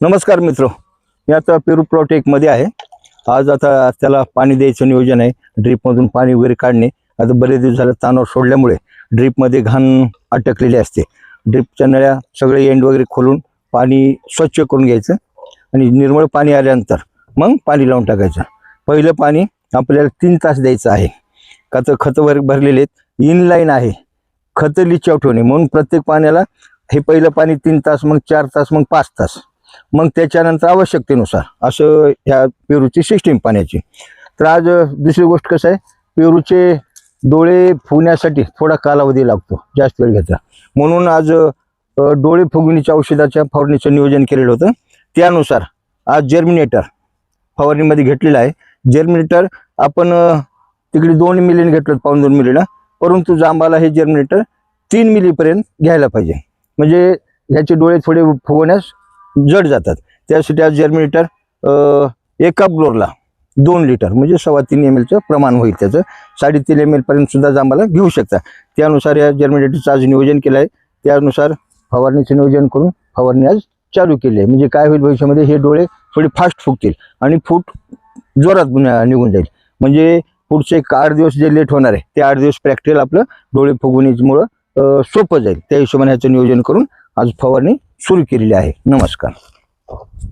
नमस्कार मित्र मी आता पेरू प्लॉट एकमध्ये आहे. आज आता त्याला पाणी द्यायचं नियोजन आहे. ड्रीपमधून पाणी वगैरे काढणे. आता बरेच दिवस झालं तानावर सोडल्यामुळे ड्रीपमध्ये घाण अटकलेली असते. ड्रीपच्या नळ्या सगळे एंड वगैरे खोलून पाणी स्वच्छ करून घ्यायचं आणि निर्मळ पाणी आल्यानंतर मग पाणी लावून टाकायचं. पहिलं पाणी आपल्याला तीन तास द्यायचं आहे. का तर खतं वर भरलेले आहेत. इनलाईन आहे. खतं लिचाव ठेवणे. म्हणून प्रत्येक पाण्याला हे पहिलं पाणी तीन तास मग चार तास मग पाच तास. मग त्याच्यानंतर आवश्यकतेनुसार असं ह्या पेरूची सिस्टीम पाण्याची. तर आज दुसरी गोष्ट कसं आहे? पेरूचे डोळे फुगण्यासाठी थोडा कालावधी लागतो जास्त वेळ घेता. म्हणून आज डोळे फुगणीच्या औषधाच्या फवारणीचं नियोजन केलेलं होतं. त्यानुसार आज जर्मिनेटर फवारणीमध्ये घेतलेलं आहे. जर्मिनेटर आपण तिकडे दोन मिलीने घेतलं पाऊन दोन मिलीला. परंतु जांबाला हे जर्मिनेटर तीन मिलीपर्यंत घ्यायला पाहिजे. म्हणजे ह्याचे डोळे थोडे फुगवण्यास जड जातात. त्यासाठी आज जर्मिनेटर एका ब्लोरला दोन लिटर म्हणजे सव्वा तीन एम एलचं प्रमाण होईल त्याचं. साडेतीन एम एलपर्यंत सुद्धा जांबाला घेऊ शकता. त्यानुसार या जर्मिनेटरचं आज नियोजन केलं आहे त्यानुसार फवारणीचं नियोजन करून फवारणी आज चालू केली आहे. म्हणजे काय होईल भविष्यामध्ये हे डोळे थोडे फास्ट फुगतील आणि फूट जोरात निघून जाईल. म्हणजे पुढचे एक आठ दिवस जे लेट होणार आहे ते आठ दिवस प्रॅक्टिकल आपलं डोळे फुगवणीमुळं सोपं जाईल. त्या हिशोबाने ह्याचं नियोजन करून आज फवारणी सुरू केलेली आहे. नमस्कार.